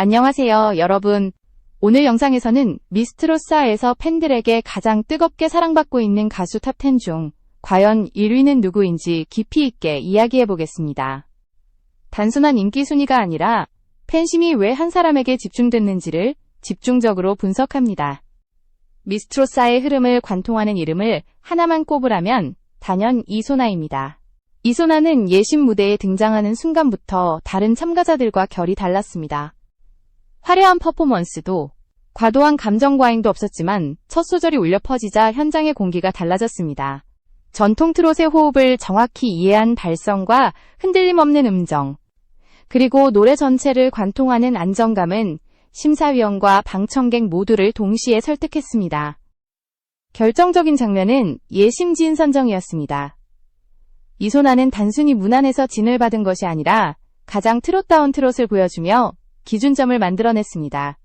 안녕하세요, 여러분. 오늘 영상에서는 미스트로사에서 팬들에게 가장 뜨겁게 사랑받고 있는 가수 탑10 중 과연 1위는 누구인지 깊이 있게 이야기해 보겠습니다. 단순한 인기 순위가 아니라 팬심이 왜 한 사람에게 집중됐는지를 집중적으로 분석합니다. 미스트로사의 흐름을 관통하는 이름을 하나만 꼽으라면 단연 이소나입니다. 이소나는 예심 무대에 등장하는 순간부터 다른 참가자들과 결이 달랐습니다. 화려한 퍼포먼스도 과도한 감정 과잉도 없었지만 첫 소절이 울려 퍼지자 현장의 공기가 달라졌습니다. 전통 트롯의 호흡을 정확히 이해한 발성과 흔들림 없는 음정, 그리고 노래 전체를 관통하는 안정감은 심사위원과 방청객 모두를 동시에 설득했습니다. 결정적인 장면은 예심지은 선정이었습니다. 이소나는 단순히 문안에서 진을 받은 것이 아니라 가장 트롯다운 트롯을 보여주며 기준점을 만들어냈습니다.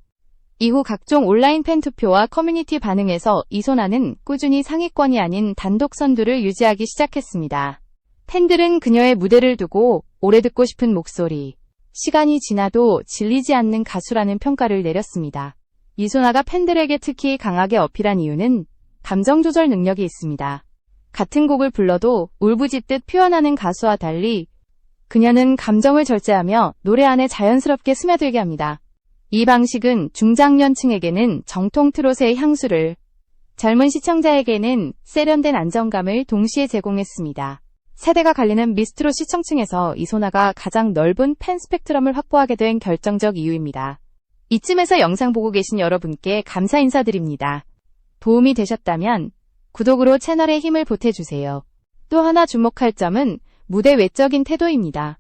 이후 각종 온라인 팬 투표와 커뮤니티 반응에서 이소나는 꾸준히 상위권이 아닌 단독 선두를 유지하기 시작했습니다. 팬들은 그녀의 무대를 두고 오래 듣고 싶은 목소리, 시간이 지나도 질리지 않는 가수라는 평가를 내렸습니다. 이소나가 팬들에게 특히 강하게 어필한 이유는 감정 조절 능력이 있습니다. 같은 곡을 불러도 울부짖듯 표현하는 가수와 달리 그녀는 감정을 절제하며 노래 안에 자연스럽게 스며들게 합니다. 이 방식은 중장년층에게는 정통 트롯의 향수를, 젊은 시청자에게는 세련된 안정감을 동시에 제공했습니다. 세대가 갈리는 미스트롯 시청층에서 이소나가 가장 넓은 팬 스펙트럼을 확보하게 된 결정적 이유입니다. 이쯤에서 영상 보고 계신 여러분께 감사 인사드립니다. 도움이 되셨다면 구독으로 채널에 힘을 보태주세요. 또 하나 주목할 점은 무대 외적인 태도입니다.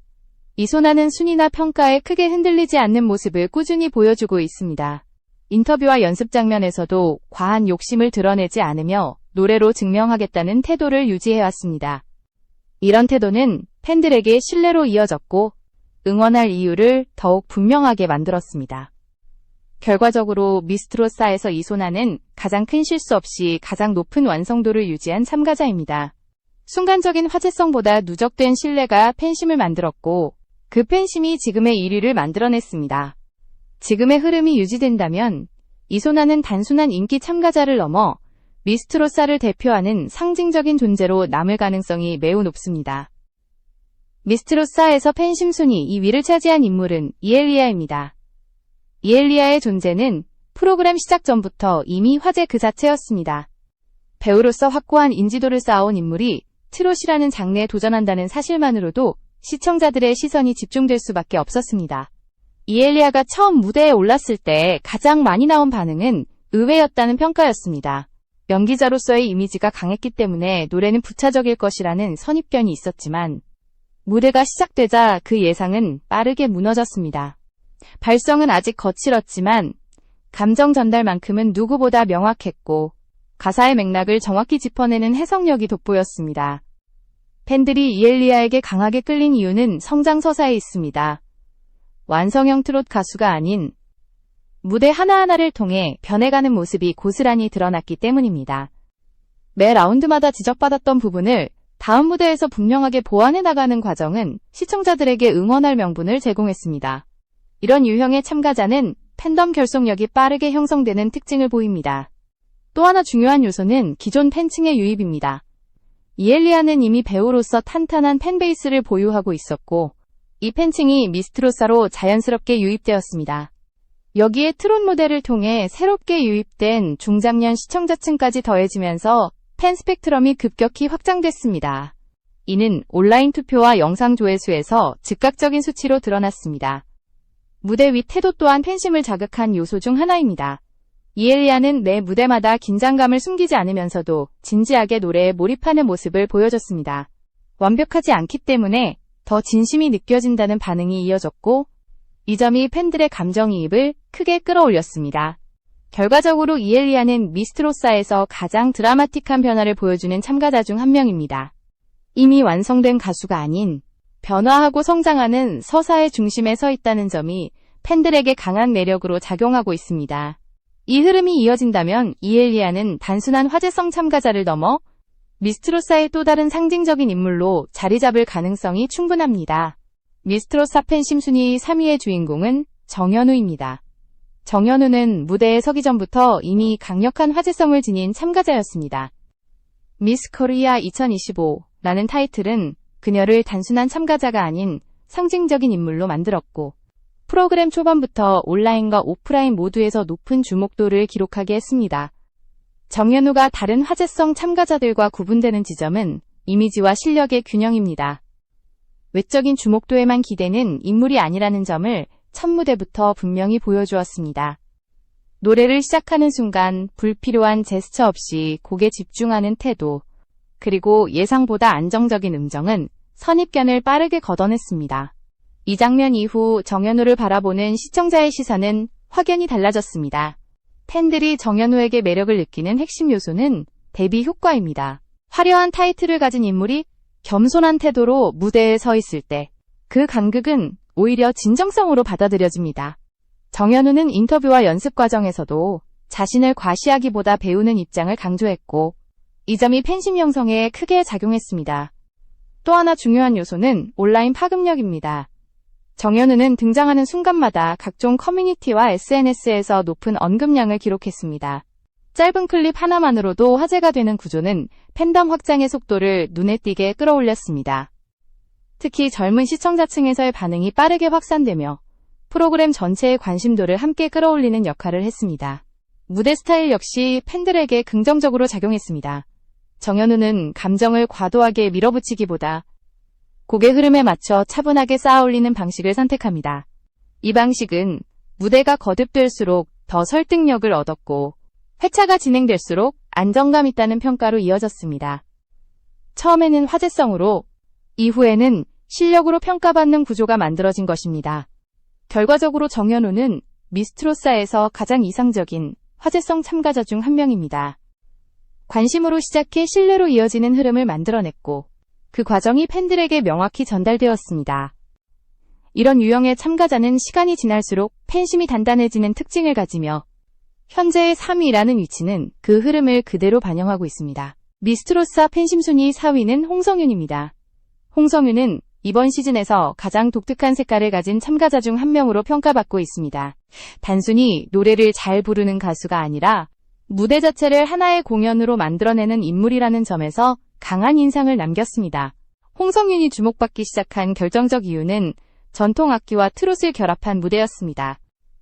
이소나는 순위나 평가에 크게 흔들리지 않는 모습을 꾸준히 보여주고 있습니다. 인터뷰와 연습 장면에서도 과한 욕심을 드러내지 않으며 노래로 증명하겠다는 태도를 유지해왔습니다. 이런 태도는 팬들에게 신뢰로 이어졌고 응원할 이유를 더욱 분명하게 만들었습니다. 결과적으로 미스트로사에서 이소나는 가장 큰 실수 없이 가장 높은 완성도를 유지한 참가자입니다. 순간적인 화제성보다 누적된 신뢰가 팬심을 만들었고 그 팬심이 지금의 1위를 만들어냈습니다. 지금의 흐름이 유지된다면 이소나는 단순한 인기 참가자를 넘어 미스트로사를 대표하는 상징적인 존재로 남을 가능성이 매우 높습니다. 미스트로사에서 팬심 순위 2위를 차지한 인물은 이엘리아입니다. 이엘리아의 존재는 프로그램 시작 전부터 이미 화제 그 자체였습니다. 배우로서 확고한 인지도를 쌓아온 인물이 트롯이라는 장르에 도전한다는 사실만으로도 시청자들의 시선이 집중될 수밖에 없었습니다. 이엘리아가 처음 무대에 올랐을 때 가장 많이 나온 반응은 의외였다는 평가였습니다. 연기자로서의 이미지가 강했기 때문에 노래는 부차적일 것이라는 선입견이 있었지만 무대가 시작되자 그 예상은 빠르게 무너졌습니다. 발성은 아직 거칠었지만 감정 전달만큼은 누구보다 명확했고 가사의 맥락을 정확히 짚어내는 해석력이 돋보였습니다. 팬들이 이엘리아에게 강하게 끌린 이유는 성장 서사에 있습니다. 완성형 트롯 가수가 아닌 무대 하나하나를 통해 변해가는 모습이 고스란히 드러났기 때문입니다. 매 라운드마다 지적받았던 부분을 다음 무대에서 분명하게 보완해 나가는 과정은 시청자들에게 응원할 명분을 제공했습니다. 이런 유형의 참가자는 팬덤 결속력이 빠르게 형성되는 특징을 보입니다. 또 하나 중요한 요소는 기존 팬층의 유입입니다. 이엘리아는 이미 배우로서 탄탄한 팬베이스를 보유하고 있었고, 이 팬층이 미스트로사로 자연스럽게 유입되었습니다. 여기에 트롯 무대를 통해 새롭게 유입된 중장년 시청자층까지 더해지면서 팬 스펙트럼이 급격히 확장됐습니다. 이는 온라인 투표와 영상 조회수에서 즉각적인 수치로 드러났습니다. 무대 위 태도 또한 팬심을 자극한 요소 중 하나입니다. 이엘리아는 매 무대마다 긴장감을 숨기지 않으면서도 진지하게 노래에 몰입하는 모습을 보여줬습니다. 완벽하지 않기 때문에 더 진심이 느껴진다는 반응이 이어졌고, 이 점이 팬들의 감정이입을 크게 끌어올렸습니다. 결과적으로 이엘리아는 미스트로사에서 가장 드라마틱한 변화를 보여주는 참가자 중 한 명입니다. 이미 완성된 가수가 아닌 변화하고 성장하는 서사의 중심에 서 있다는 점이 팬들에게 강한 매력으로 작용하고 있습니다. 이 흐름이 이어진다면 이엘리아는 단순한 화제성 참가자를 넘어 미스트로사의 또 다른 상징적인 인물로 자리 잡을 가능성이 충분합니다. 미스트로사 팬심 순위 3위의 주인공은 정현우입니다. 정현우는 무대에 서기 전부터 이미 강력한 화제성을 지닌 참가자였습니다. 미스 코리아 2025라는 타이틀은 그녀를 단순한 참가자가 아닌 상징적인 인물로 만들었고, 프로그램 초반부터 온라인과 오프라인 모두에서 높은 주목도를 기록하게 했습니다. 정현우가 다른 화제성 참가자들과 구분되는 지점은 이미지와 실력의 균형입니다. 외적인 주목도에만 기대는 인물이 아니라는 점을 첫 무대부터 분명히 보여주었습니다. 노래를 시작하는 순간 불필요한 제스처 없이 곡에 집중하는 태도, 그리고 예상보다 안정적인 음정은 선입견을 빠르게 걷어냈습니다. 이 장면 이후 정현우를 바라보는 시청자의 시선은 확연히 달라졌습니다. 팬들이 정현우에게 매력을 느끼는 핵심 요소는 데뷔 효과입니다. 화려한 타이틀을 가진 인물이 겸손한 태도로 무대에 서 있을 때 그 간극은 오히려 진정성으로 받아들여집니다. 정현우는 인터뷰와 연습 과정에서도 자신을 과시하기보다 배우는 입장을 강조했고 이 점이 팬심 형성에 크게 작용했습니다. 또 하나 중요한 요소는 온라인 파급력입니다. 정현우는 등장하는 순간마다 각종 커뮤니티와 SNS에서 높은 언급량을 기록했습니다. 짧은 클립 하나만으로도 화제가 되는 구조는 팬덤 확장의 속도를 눈에 띄게 끌어올렸습니다. 특히 젊은 시청자층에서의 반응이 빠르게 확산되며 프로그램 전체의 관심도를 함께 끌어올리는 역할을 했습니다. 무대 스타일 역시 팬들에게 긍정적으로 작용했습니다. 정현우는 감정을 과도하게 밀어붙이기보다 곡의 흐름에 맞춰 차분하게 쌓아 올리는 방식을 선택합니다. 이 방식은 무대가 거듭될수록 더 설득력을 얻었고 회차가 진행될수록 안정감 있다는 평가로 이어졌습니다. 처음에는 화제성으로 이후에는 실력으로 평가받는 구조가 만들어진 것입니다. 결과적으로 정현우는 미스트로사에서 가장 이상적인 화제성 참가자 중 한 명입니다. 관심으로 시작해 신뢰로 이어지는 흐름을 만들어냈고 그 과정이 팬들에게 명확히 전달되었습니다. 이런 유형의 참가자는 시간이 지날수록 팬심이 단단해지는 특징을 가지며 현재의 3위라는 위치는 그 흐름을 그대로 반영하고 있습니다. 미스트로사 팬심 순위 4위는 홍성윤입니다. 홍성윤은 이번 시즌에서 가장 독특한 색깔을 가진 참가자 중 한 명으로 평가받고 있습니다. 단순히 노래를 잘 부르는 가수가 아니라 무대 자체를 하나의 공연으로 만들어내는 인물이라는 점에서 강한 인상을 남겼습니다. 홍성윤이 주목받기 시작한 결정적 이유는 전통 악기와 트롯을 결합한 무대였습니다.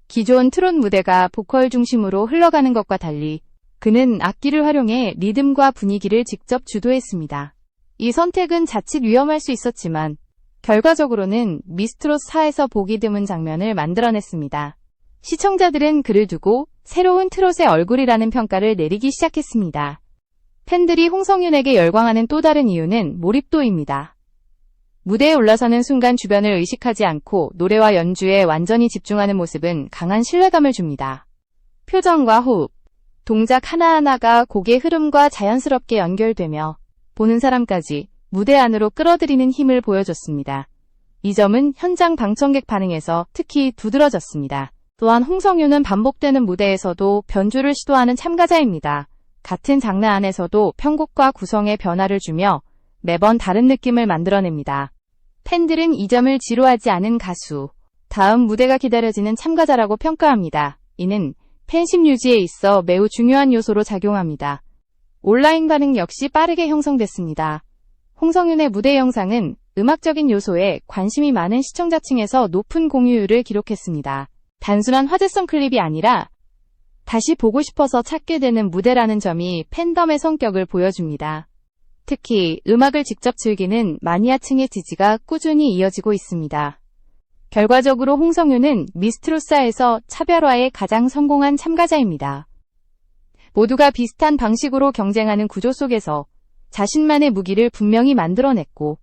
기존 트롯 무대가 보컬 중심으로 흘러가는 것과 달리 그는 악기를 활용해 리듬과 분위기를 직접 주도했습니다. 이 선택은 자칫 위험할 수 있었지만 결과적으로는 미스트롯 4에서 보기 드문 장면을 만들어냈습니다. 시청자들은 그를 두고 새로운 트롯의 얼굴이라는 평가를 내리기 시작했습니다. 팬들이 홍성윤에게 열광하는 또 다른 이유는 몰입도입니다. 무대에 올라서는 순간 주변을 의식하지 않고 노래와 연주에 완전히 집중하는 모습은 강한 신뢰감을 줍니다. 표정과 호흡, 동작 하나하나가 곡의 흐름과 자연스럽게 연결되며 보는 사람까지 무대 안으로 끌어들이는 힘을 보여줬습니다. 이 점은 현장 방청객 반응에서 특히 두드러졌습니다. 또한 홍성윤은 반복되는 무대에서도 변주를 시도하는 참가자입니다. 같은 장르 안에서도 편곡과 구성에 변화를 주며 매번 다른 느낌을 만들어냅니다. 팬들은 이 점을 지루하지 않은 가수, 다음 무대가 기다려지는 참가자라고 평가합니다. 이는 팬심 유지에 있어 매우 중요한 요소로 작용합니다. 온라인 반응 역시 빠르게 형성됐습니다. 홍성윤의 무대 영상은 음악적인 요소에 관심이 많은 시청자층에서 높은 공유율을 기록했습니다. 단순한 화제성 클립이 아니라 다시 보고 싶어서 찾게 되는 무대라는 점이 팬덤의 성격을 보여줍니다. 특히 음악을 직접 즐기는 마니아층의 지지가 꾸준히 이어지고 있습니다. 결과적으로 홍성윤은 미스트로사에서 차별화에 가장 성공한 참가자입니다. 모두가 비슷한 방식으로 경쟁하는 구조 속에서 자신만의 무기를 분명히 만들어냈고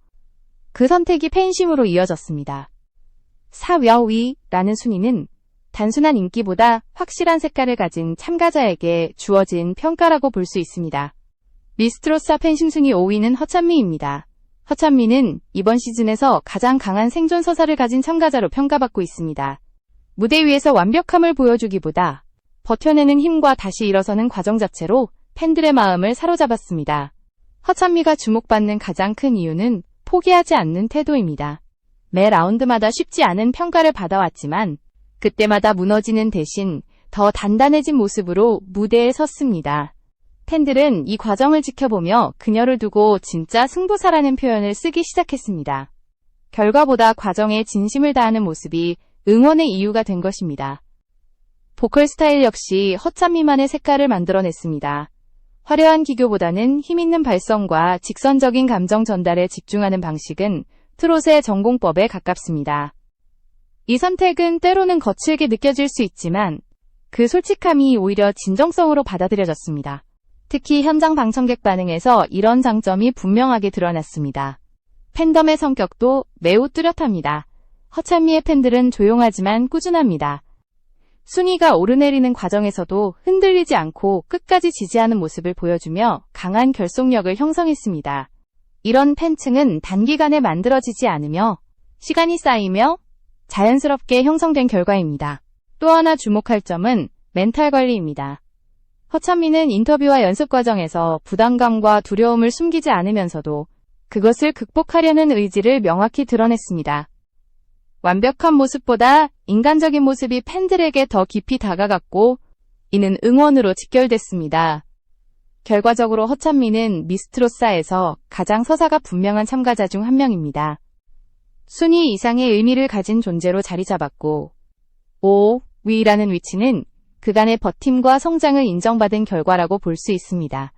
그 선택이 팬심으로 이어졌습니다. 사위라는 순위는 단순한 인기보다 확실한 색깔을 가진 참가자에게 주어진 평가라고 볼 수 있습니다. 미스트로사 팬심 순위 5위는 허찬미입니다. 허찬미는 이번 시즌에서 가장 강한 생존 서사를 가진 참가자로 평가받고 있습니다. 무대 위에서 완벽함을 보여주기보다 버텨내는 힘과 다시 일어서는 과정 자체로 팬들의 마음을 사로잡았습니다. 허찬미가 주목받는 가장 큰 이유는 포기하지 않는 태도입니다. 매 라운드마다 쉽지 않은 평가를 받아왔지만 그때마다 무너지는 대신 더 단단해진 모습으로 무대에 섰습니다. 팬들은 이 과정을 지켜보며 그녀를 두고 진짜 승부사라는 표현을 쓰기 시작했습니다. 결과보다 과정에 진심을 다하는 모습이 응원의 이유가 된 것입니다. 보컬 스타일 역시 허참 미만의 색깔을 만들어냈습니다. 화려한 기교보다는 힘있는 발성과 직선적인 감정 전달에 집중하는 방식은 트롯의 전공법에 가깝습니다. 이 선택은 때로는 거칠게 느껴질 수 있지만 그 솔직함이 오히려 진정성으로 받아들여졌습니다. 특히 현장 방청객 반응에서 이런 장점이 분명하게 드러났습니다. 팬덤의 성격도 매우 뚜렷합니다. 허찬미의 팬들은 조용하지만 꾸준합니다. 순위가 오르내리는 과정에서도 흔들리지 않고 끝까지 지지하는 모습을 보여주며 강한 결속력을 형성했습니다. 이런 팬층은 단기간에 만들어지지 않으며 시간이 쌓이며 자연스럽게 형성된 결과입니다. 또 하나 주목할 점은 멘탈 관리입니다. 허찬미는 인터뷰와 연습 과정에서 부담감과 두려움을 숨기지 않으면서도 그것을 극복하려는 의지를 명확히 드러냈습니다. 완벽한 모습보다 인간적인 모습이 팬들에게 더 깊이 다가갔고 이는 응원으로 직결됐습니다. 결과적으로 허찬미는 미스트로사에서 가장 서사가 분명한 참가자 중 한 명입니다. 순위 이상의 의미를 가진 존재로 자리 잡았고 5. 위라는 위치는 그간의 버팀과 성장을 인정받은 결과라고 볼 수 있습니다.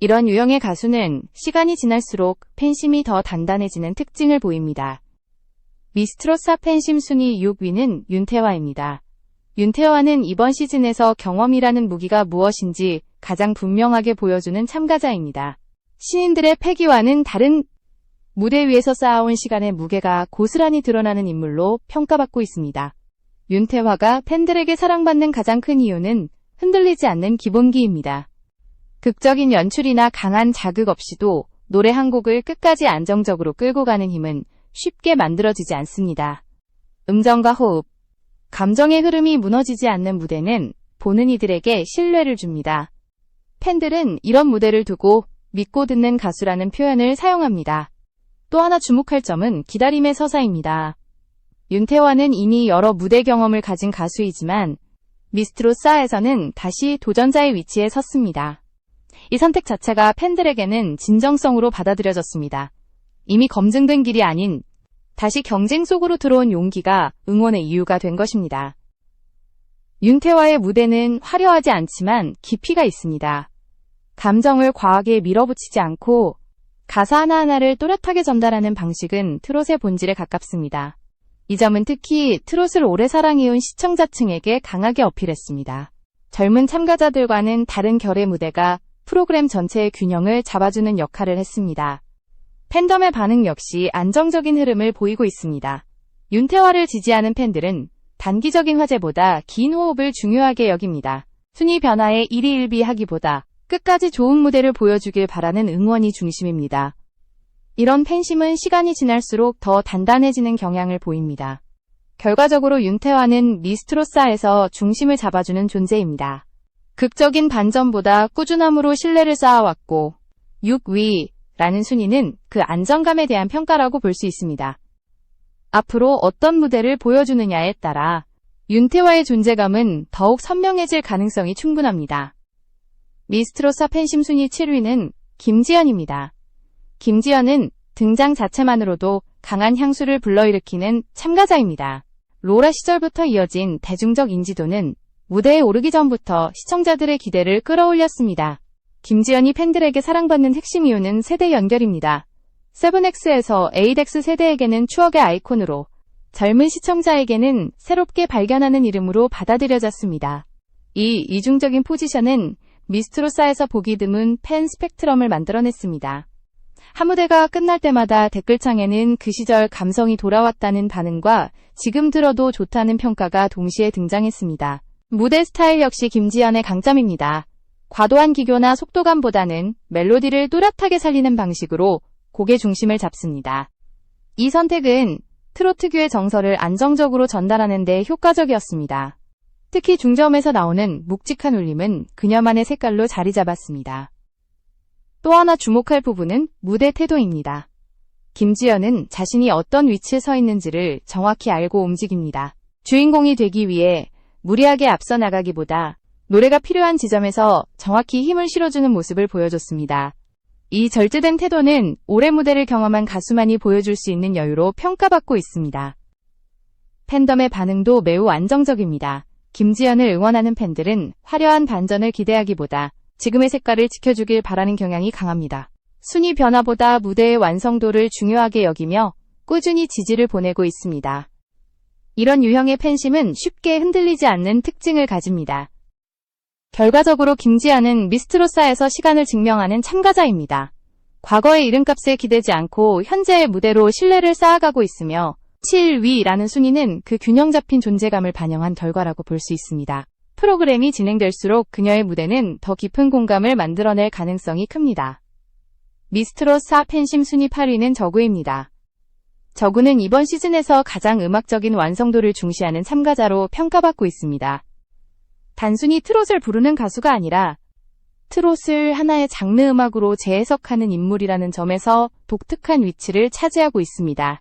이런 유형의 가수는 시간이 지날수록 팬심이 더 단단해지는 특징을 보입니다. 미스트로사 팬심 순위 6위는 윤태화입니다. 윤태화는 이번 시즌에서 경험이라는 무기가 무엇인지 가장 분명하게 보여주는 참가자입니다. 신인들의 패기와는 다른 무대 위에서 쌓아온 시간의 무게가 고스란히 드러나는 인물로 평가받고 있습니다. 윤태화가 팬들에게 사랑받는 가장 큰 이유는 흔들리지 않는 기본기입니다. 극적인 연출이나 강한 자극 없이도 노래 한 곡을 끝까지 안정적으로 끌고 가는 힘은 쉽게 만들어지지 않습니다. 음정과 호흡, 감정의 흐름이 무너지지 않는 무대는 보는 이들에게 신뢰를 줍니다. 팬들은 이런 무대를 두고 믿고 듣는 가수라는 표현을 사용합니다. 또 하나 주목할 점은 기다림의 서사입니다. 윤태화는 이미 여러 무대 경험을 가진 가수이지만 미스트로사에서는 다시 도전자의 위치에 섰습니다. 이 선택 자체가 팬들에게는 진정성으로 받아들여졌습니다. 이미 검증된 길이 아닌 다시 경쟁 속으로 들어온 용기가 응원의 이유가 된 것입니다. 윤태화의 무대는 화려하지 않지만 깊이가 있습니다. 감정을 과하게 밀어붙이지 않고 가사 하나하나를 또렷하게 전달하는 방식은 트롯의 본질에 가깝습니다. 이 점은 특히 트롯을 오래 사랑해온 시청자층에게 강하게 어필했습니다. 젊은 참가자들과는 다른 결의 무대가 프로그램 전체의 균형을 잡아주는 역할을 했습니다. 팬덤의 반응 역시 안정적인 흐름을 보이고 있습니다. 윤태화를 지지하는 팬들은 단기적인 화제보다 긴 호흡을 중요하게 여깁니다. 순위 변화에 일희일비하기보다 끝까지 좋은 무대를 보여주길 바라는 응원이 중심입니다. 이런 팬심은 시간이 지날수록 더 단단해지는 경향을 보입니다. 결과적으로 윤태화는 미스트로사에서 중심을 잡아주는 존재입니다. 극적인 반전보다 꾸준함으로 신뢰를 쌓아왔고 6위라는 순위는 그 안정감에 대한 평가라고 볼 수 있습니다. 앞으로 어떤 무대를 보여주느냐에 따라 윤태화의 존재감은 더욱 선명해질 가능성이 충분합니다. 미스트로사 팬심 순위 7위는 김지연입니다. 김지연은 등장 자체만으로도 강한 향수를 불러일으키는 참가자입니다. 로라 시절부터 이어진 대중적 인지도는 무대에 오르기 전부터 시청자들의 기대를 끌어올렸습니다. 김지연이 팬들에게 사랑받는 핵심 이유는 세대 연결입니다. 세븐엑스에서 에이덱스 세대에게는 추억의 아이콘으로 젊은 시청자에게는 새롭게 발견하는 이름으로 받아들여졌습니다. 이 이중적인 포지션은 미스트로사에서 보기 드문 팬 스펙트럼을 만들어냈습니다. 한 무대가 끝날 때마다 댓글창에는 그 시절 감성이 돌아왔다는 반응과 지금 들어도 좋다는 평가가 동시에 등장했습니다. 무대 스타일 역시 김지연의 강점입니다. 과도한 기교나 속도감보다는 멜로디를 또렷하게 살리는 방식으로 곡의 중심을 잡습니다. 이 선택은 트로트교의 정서를 안정적으로 전달하는 데 효과적이었습니다. 특히 중저음에서 나오는 묵직한 울림은 그녀만의 색깔로 자리 잡았습니다. 또 하나 주목할 부분은 무대 태도입니다. 김지연은 자신이 어떤 위치에 서 있는지를 정확히 알고 움직입니다. 주인공이 되기 위해 무리하게 앞서 나가기보다 노래가 필요한 지점에서 정확히 힘을 실어주는 모습을 보여줬습니다. 이 절제된 태도는 올해 무대를 경험한 가수만이 보여줄 수 있는 여유로 평가받고 있습니다. 팬덤의 반응도 매우 안정적입니다. 김지연을 응원하는 팬들은 화려한 반전을 기대하기보다 지금의 색깔을 지켜주길 바라는 경향이 강합니다. 순위 변화보다 무대의 완성도를 중요하게 여기며 꾸준히 지지를 보내고 있습니다. 이런 유형의 팬심은 쉽게 흔들리지 않는 특징을 가집니다. 결과적으로 김지아는 미스트로사에서 시간을 증명하는 참가자입니다. 과거의 이름값에 기대지 않고 현재의 무대로 신뢰를 쌓아가고 있으며 7위라는 순위는 그 균형 잡힌 존재감을 반영한 결과라고 볼 수 있습니다. 프로그램이 진행될수록 그녀의 무대는 더 깊은 공감을 만들어낼 가능성이 큽니다. 미스트로사 팬심 순위 8위는 저구입니다. 저구는 이번 시즌에서 가장 음악적인 완성도를 중시하는 참가자로 평가받고 있습니다. 단순히 트롯을 부르는 가수가 아니라 트롯을 하나의 장르 음악으로 재해석하는 인물이라는 점에서 독특한 위치를 차지하고 있습니다.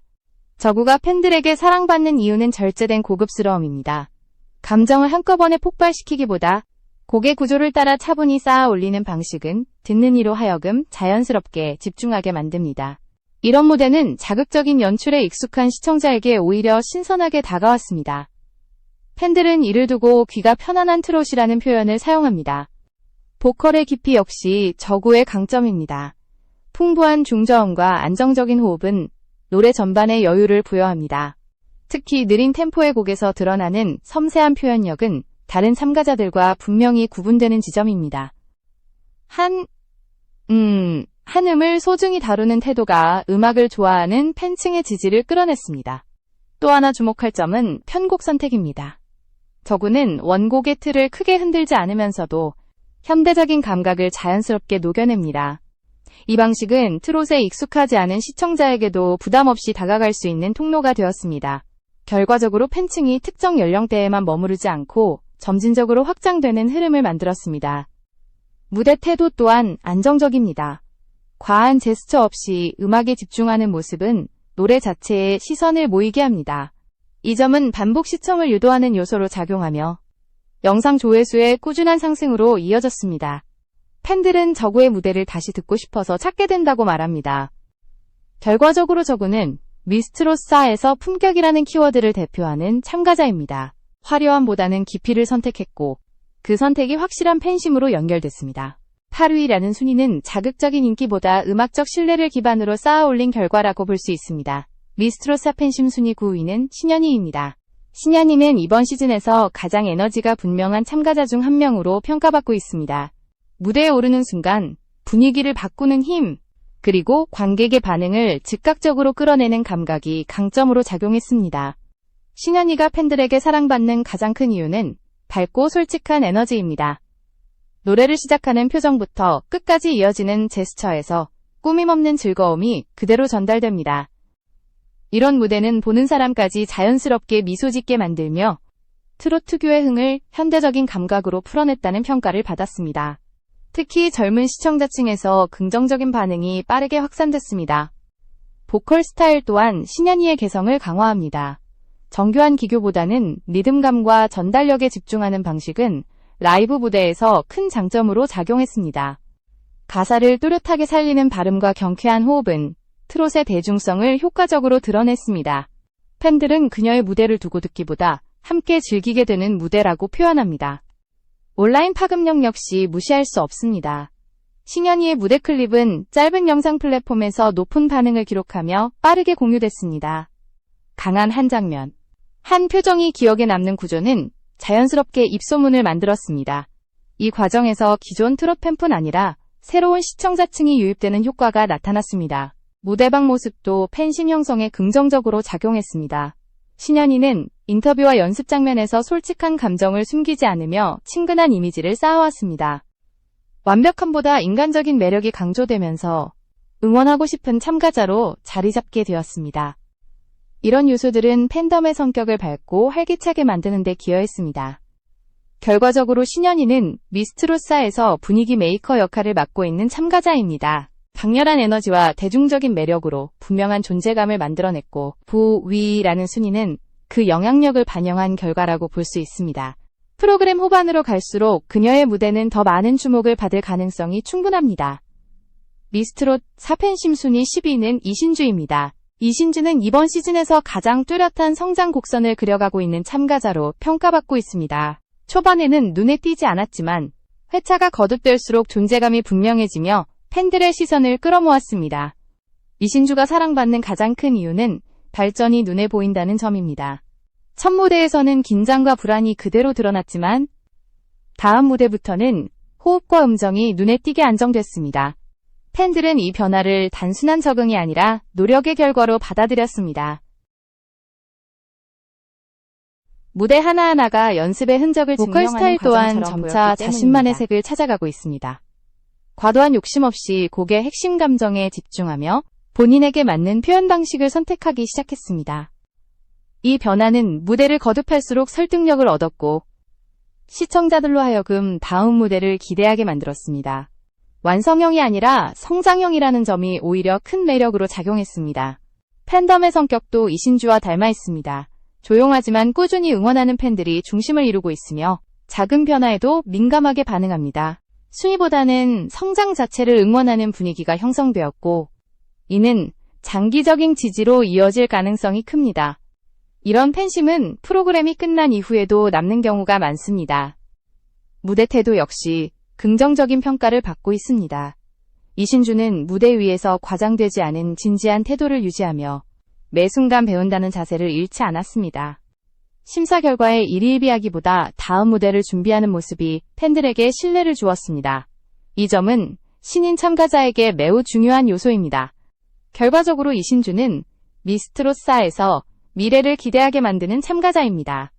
저구가 팬들에게 사랑받는 이유는 절제된 고급스러움입니다. 감정을 한꺼번에 폭발시키기보다 곡의 구조를 따라 차분히 쌓아 올리는 방식은 듣는 이로 하여금 자연스럽게 집중하게 만듭니다. 이런 무대는 자극적인 연출에 익숙한 시청자에게 오히려 신선하게 다가왔습니다. 팬들은 이를 두고 귀가 편안한 트롯이라는 표현을 사용합니다. 보컬의 깊이 역시 저구의 강점입니다. 풍부한 중저음과 안정적인 호흡은 노래 전반에 여유를 부여합니다. 특히 느린 템포의 곡에서 드러나는 섬세한 표현력은 다른 참가자들과 분명히 구분되는 지점입니다. 한, 음, 한음을 소중히 다루는 태도가 음악을 좋아하는 팬층의 지지를 끌어냈습니다. 또 하나 주목할 점은 편곡 선택입니다. 저구는 원곡의 틀을 크게 흔들지 않으면서도 현대적인 감각을 자연스럽게 녹여냅니다. 이 방식은 트롯에 익숙하지 않은 시청자에게도 부담 없이 다가갈 수 있는 통로가 되었습니다. 결과적으로 팬층이 특정 연령대에만 머무르지 않고 점진적으로 확장되는 흐름을 만들었습니다. 무대 태도 또한 안정적입니다. 과한 제스처 없이 음악에 집중하는 모습은 노래 자체에 시선을 모이게 합니다. 이 점은 반복 시청을 유도하는 요소로 작용하며 영상 조회수의 꾸준한 상승으로 이어졌습니다. 팬들은 저구의 무대를 다시 듣고 싶어서 찾게 된다고 말합니다. 결과적으로 저구는 미스트로사에서 품격이라는 키워드를 대표하는 참가자입니다. 화려함보다는 깊이를 선택했고 그 선택이 확실한 팬심으로 연결됐습니다. 8위라는 순위는 자극적인 인기보다 음악적 신뢰를 기반으로 쌓아 올린 결과라고 볼 수 있습니다. 미스트로사 팬심 순위 9위는 신현희입니다. 신현희는 이번 시즌에서 가장 에너지가 분명한 참가자 중 한 명으로 평가받고 있습니다. 무대에 오르는 순간 분위기를 바꾸는 힘, 그리고 관객의 반응을 즉각적으로 끌어내는 감각이 강점으로 작용했습니다. 신현희가 팬들에게 사랑받는 가장 큰 이유는 밝고 솔직한 에너지입니다. 노래를 시작하는 표정부터 끝까지 이어지는 제스처에서 꾸밈없는 즐거움이 그대로 전달됩니다. 이런 무대는 보는 사람까지 자연스럽게 미소 짓게 만들며 특유의 흥을 현대적인 감각으로 풀어냈다는 평가를 받았습니다. 특히 젊은 시청자층에서 긍정적인 반응이 빠르게 확산됐습니다. 보컬 스타일 또한 신현희의 개성을 강화합니다. 정교한 기교보다는 리듬감과 전달력에 집중하는 방식은 라이브 무대에서 큰 장점으로 작용했습니다. 가사를 뚜렷하게 살리는 발음과 경쾌한 호흡은 트롯의 대중성을 효과적으로 드러냈습니다. 팬들은 그녀의 무대를 두고 듣기보다 함께 즐기게 되는 무대라고 표현합니다. 온라인 파급력 역시 무시할 수 없습니다. 신현희의 무대 클립은 짧은 영상 플랫폼에서 높은 반응을 기록하며 빠르게 공유됐습니다. 강한 한 장면, 한 표정이 기억에 남는 구조는 자연스럽게 입소문을 만들었습니다. 이 과정에서 기존 트롯 팬뿐 아니라 새로운 시청자층이 유입되는 효과가 나타났습니다. 무대방 모습도 팬심 형성에 긍정적으로 작용했습니다. 신현희는 인터뷰와 연습 장면에서 솔직한 감정을 숨기지 않으며 친근한 이미지를 쌓아왔습니다. 완벽함보다 인간적인 매력이 강조되면서 응원하고 싶은 참가자로 자리 잡게 되었습니다. 이런 요소들은 팬덤의 성격을 밝고 활기차게 만드는 데 기여했습니다. 결과적으로 신현희는 미스트로사에서 분위기 메이커 역할을 맡고 있는 참가자입니다. 강렬한 에너지와 대중적인 매력으로 분명한 존재감을 만들어냈고 부위라는 순위는 그 영향력을 반영한 결과라고 볼 수 있습니다. 프로그램 후반으로 갈수록 그녀의 무대는 더 많은 주목을 받을 가능성이 충분합니다. 미스트롯 4팬심 순위 10위는 이신주입니다. 이신주는 이번 시즌에서 가장 뚜렷한 성장 곡선을 그려가고 있는 참가자로 평가받고 있습니다. 초반에는 눈에 띄지 않았지만 회차가 거듭될수록 존재감이 분명해지며 팬들의 시선을 끌어모았습니다. 이신주가 사랑받는 가장 큰 이유는 발전이 눈에 보인다는 점입니다. 첫 무대에서는 긴장과 불안이 그대로 드러났지만 다음 무대부터는 호흡과 음정이 눈에 띄게 안정됐습니다. 팬들은 이 변화를 단순한 적응이 아니라 노력의 결과로 받아들였습니다. 무대 하나하나가 연습의 흔적을 보컬 스타일 또한 점차 자신만의. 색을 찾아가고 있습니다. 과도한 욕심 없이 곡의 핵심 감정에 집중하며 본인에게 맞는 표현 방식을 선택하기 시작했습니다. 이 변화는 무대를 거듭할수록 설득력을 얻었고 시청자들로 하여금 다음 무대를 기대하게 만들었습니다. 완성형이 아니라 성장형이라는 점이 오히려 큰 매력으로 작용했습니다. 팬덤의 성격도 이신주와 닮아 있습니다. 조용하지만 꾸준히 응원하는 팬들이 중심을 이루고 있으며 작은 변화에도 민감하게 반응합니다. 순위보다는 성장 자체를 응원하는 분위기가 형성되었고 이는 장기적인 지지로 이어질 가능성이 큽니다. 이런 팬심은 프로그램이 끝난 이후에도 남는 경우가 많습니다. 무대 태도 역시 긍정적인 평가를 받고 있습니다. 이신주는 무대 위에서 과장되지 않은 진지한 태도를 유지하며 매 순간 배운다는 자세를 잃지 않았습니다. 심사 결과에 일희일비하기보다 다음 무대를 준비하는 모습이 팬들에게 신뢰를 주었습니다. 이 점은 신인 참가자에게 매우 중요한 요소입니다. 결과적으로 이신주는 미스트로사에서 미래를 기대하게 만드는 참가자입니다.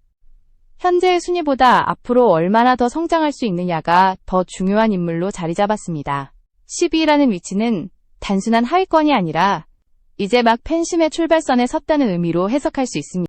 현재의 순위보다 앞으로 얼마나 더 성장할 수 있느냐가 더 중요한 인물로 자리 잡았습니다. 10위라는 위치는 단순한 하위권이 아니라 이제 막 팬심의 출발선에 섰다는 의미로 해석할 수 있습니다.